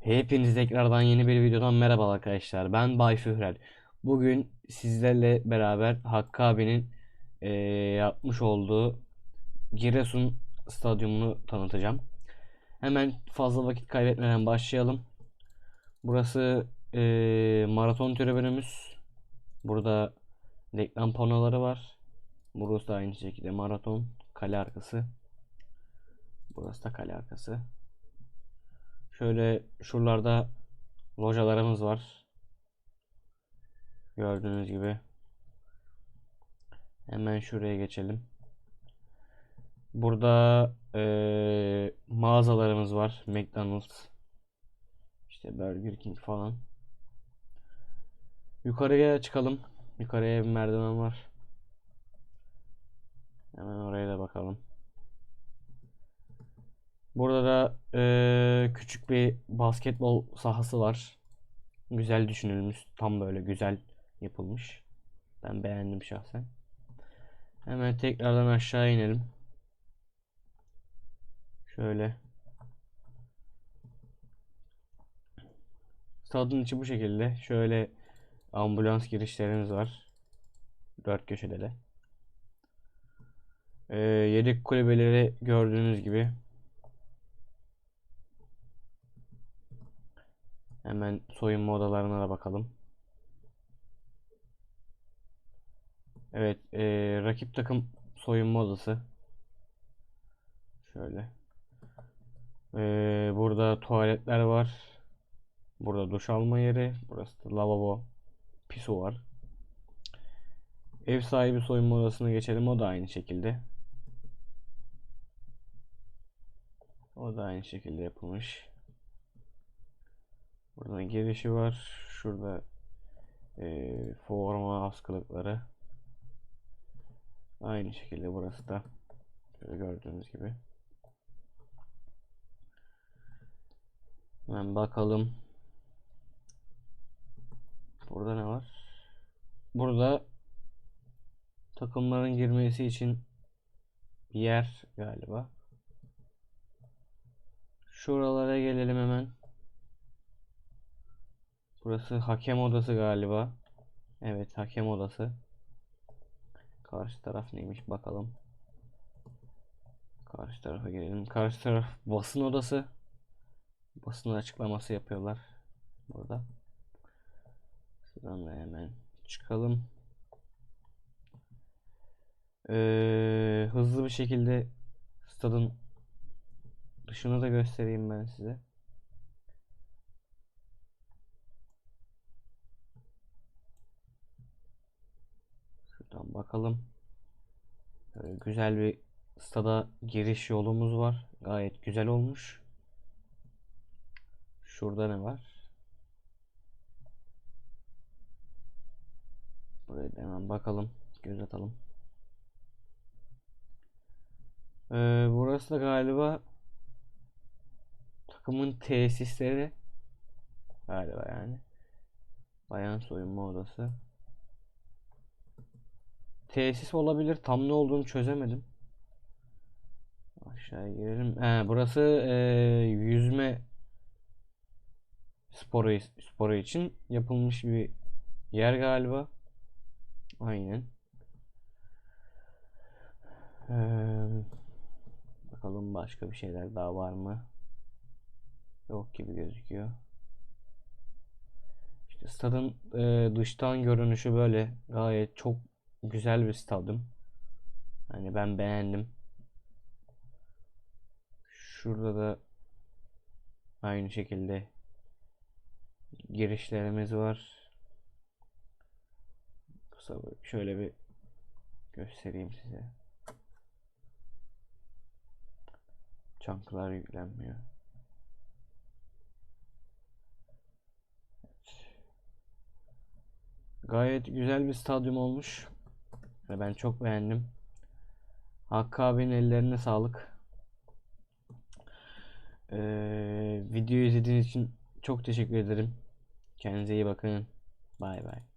Hepiniz tekrardan yeni bir videodan merhaba arkadaşlar. Ben Bay Führel. Bugün sizlerle beraber Hakkı abinin eee, yapmış olduğu Giresun stadyumunu tanıtacağım. Hemen fazla vakit kaybetmeden başlayalım. Burası eee, maraton tribünümüz. Burada reklam panoları var. Burası da aynı şekilde maraton kale arkası. Burası da kale arkası. Şöyle şuralarda localarımız var. Gördüğünüz gibi. Hemen şuraya geçelim. Burada eee, mağazalarımız var. McDonald's, işte Burger King falan. Yukarıya çıkalım. Yukarıya bir merdiven var. Hemen oraya da bakalım. Burada da eee, küçük bir basketbol sahası var. Güzel düşünülmüş. Tam böyle güzel yapılmış. Ben beğendim şahsen. Hemen tekrardan aşağı inelim. Şöyle. Stadın içi bu şekilde. Şöyle ambulans girişlerimiz var. Dört köşede de. Eee, yedek kulübeleri gördüğünüz gibi. Hemen soyunma odalarına da bakalım. Evet, eee, rakip takım soyunma odası. Şöyle. Eee, burada tuvaletler var. Burada duş alma yeri. Burası da lavabo. Piso var. Ev sahibi soyunma odasına geçelim. O da aynı şekilde. O da aynı şekilde yapılmış. Buradan girişi var. Şurada eee, forma askılıkları. Aynı şekilde burası da şöyle gördüğünüz gibi. Hemen bakalım. Burada ne var? Burada takımların girmesi için bir yer galiba. Şuralara gelelim hemen. Burası hakem odası galiba. Evet hakem odası. Karşı taraf neymiş bakalım. Karşı tarafa gelelim. Karşı taraf basın odası. Basın açıklaması yapıyorlar burada. Şuradan da hemen çıkalım. Ee, hızlı bir şekilde stadın dışını da göstereyim ben size. Şuradan bakalım. Böyle güzel bir stada giriş yolumuz var. Gayet güzel olmuş. Şurada ne var? Buraya da hemen bakalım. Göz atalım. Ee, burası da galiba takımın tesisleri galiba yani. Bayan soyunma odası. Tesis olabilir. Tam ne olduğunu çözemedim. Aşağıya girelim. He, burası eee, yüzme sporu sporu için yapılmış bir yer galiba. Aynen. Eee, bakalım başka bir şeyler daha var mı? Yok gibi gözüküyor. İşte stadın eee, dıştan görünüşü böyle gayet çok güzel bir stadyum. Hani ben beğendim. Şurada da aynı şekilde girişlerimiz var. Kısa şöyle bir göstereyim size. Çanklar yüklenmiyor. Gayet güzel bir stadyum olmuş. Ve ben çok beğendim. Hakkı abinin ellerine sağlık. Ee, videoyu izlediğiniz için çok teşekkür ederim. Kendinize iyi bakın. Bay bay.